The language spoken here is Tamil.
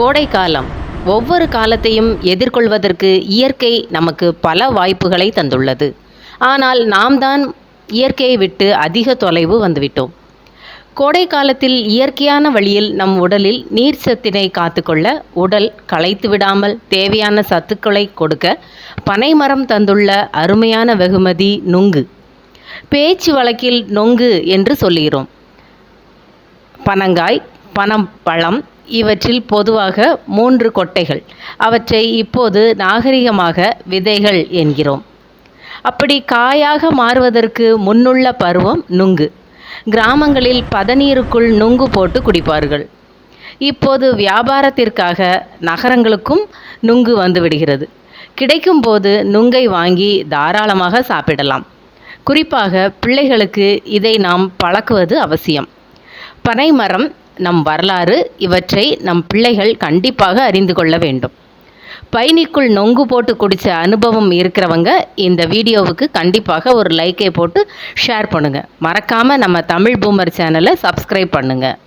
கோடை காலம் ஒவ்வொரு காலத்தையும் எதிர்கொள்வதற்கு இயற்கை நமக்கு பல வாய்ப்புகளை தந்துள்ளது. ஆனால் நாம் தான் இயற்கையை விட்டு அதிக தொலைவு வந்துவிட்டோம். கோடை காலத்தில் இயற்கையான வழியில் நம் உடலில் நீர் சத்தினை காத்துக்கொள்ள உடல் களைத்து விடாமல் தேவையான சத்துக்களை கொடுக்க பனைமரம் தந்துள்ள அருமையான வெகுமதி நுங்கு. பேச்சு வழக்கில் நொங்கு என்று சொல்லுகிறோம். பனங்காய் பனம் பழம் இவற்றில் பொதுவாக மூன்று கொட்டைகள். அவற்றை இப்போது நாகரிகமாக விதைகள் என்கிறோம். அப்படி காயாக மாறுவதற்கு முன்னுள்ள பருவம் நுங்கு. கிராமங்களில் பதநீருக்குள் நுங்கு போட்டு குடிப்பார்கள். இப்போது வியாபாரத்திற்காக நகரங்களுக்கும் நுங்கு வந்துவிடுகிறது. கிடைக்கும் போது நுங்கை வாங்கி தாராளமாக சாப்பிடலாம். குறிப்பாக பிள்ளைகளுக்கு இதை நாம் பழக்குவது அவசியம். பனைமரம் நம் வரலாறு இவற்றை நம் பிள்ளைகள் கண்டிப்பாக அறிந்து கொள்ள வேண்டும். பயணிக்குள் நொங்கு போட்டு குடித்த அனுபவம் இருக்கிறவங்க இந்த வீடியோவுக்கு கண்டிப்பாக ஒரு லைக்கை போட்டு ஷேர் பண்ணுங்கள் மறக்காமல் நம்ம தமிழ் பூமர் சேனலை சப்ஸ்கிரைப் பண்ணுங்கள்